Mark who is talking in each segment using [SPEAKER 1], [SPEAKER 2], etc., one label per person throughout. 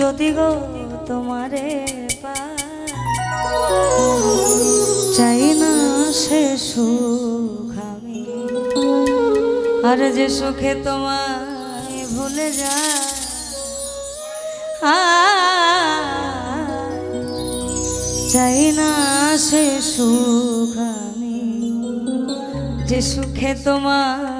[SPEAKER 1] যদি গো তোমারে চাই না সে সুখ আমি। আর যে সুখে তোমায় ভুলে যায়, চাই না সে সুখ আমি। যে সুখে তোমায়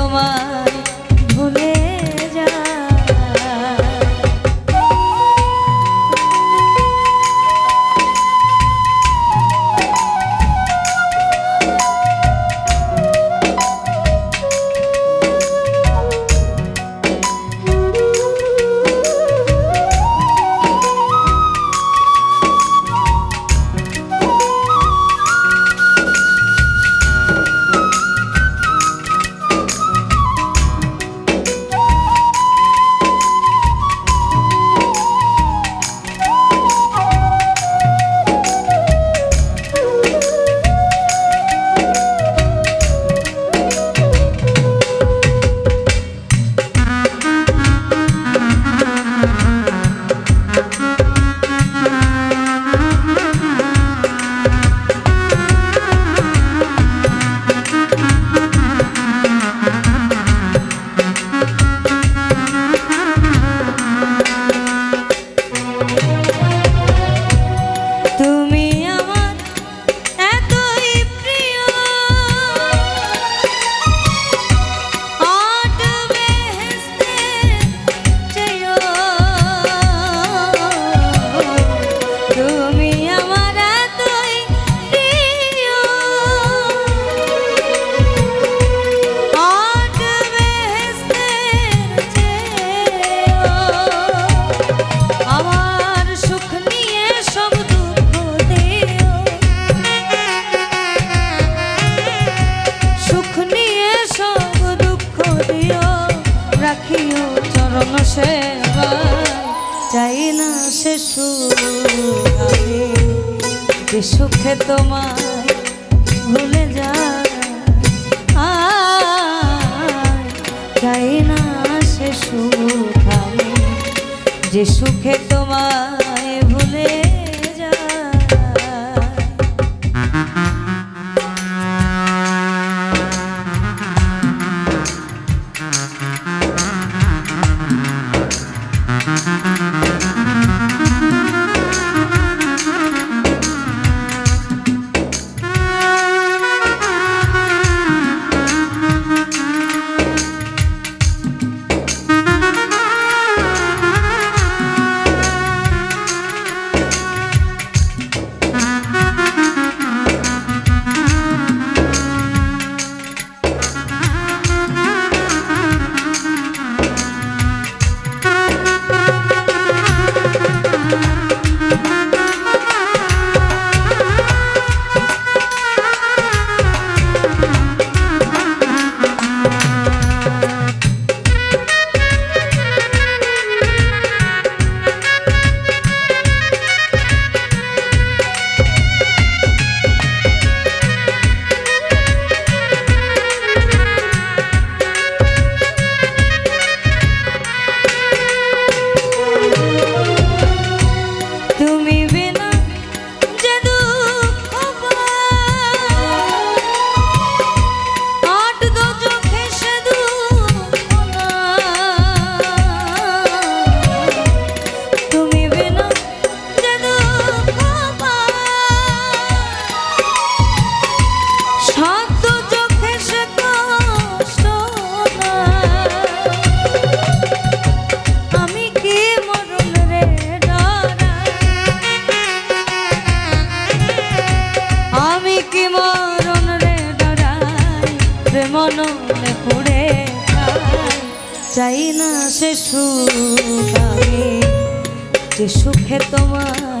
[SPEAKER 1] সেবা চাই না সে সুখ। আমি যে সুখে তোমার ভুলে আয়, চাই না সে যে সুখে তোমায় Thank you. না সে সুখ যে সুখে তোমায়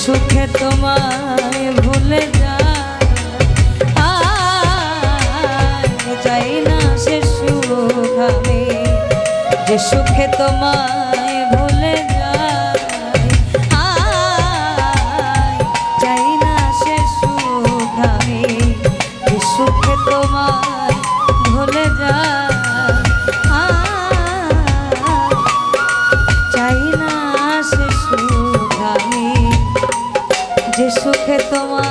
[SPEAKER 1] সুখে তোমায় ভুলে চাই না সে সুখ আমি। যে সুখে তোমায় ভুলে চাই না সে সুখ আমি। যে সুখে তোমায় ভুলে যায় সুখে তোমার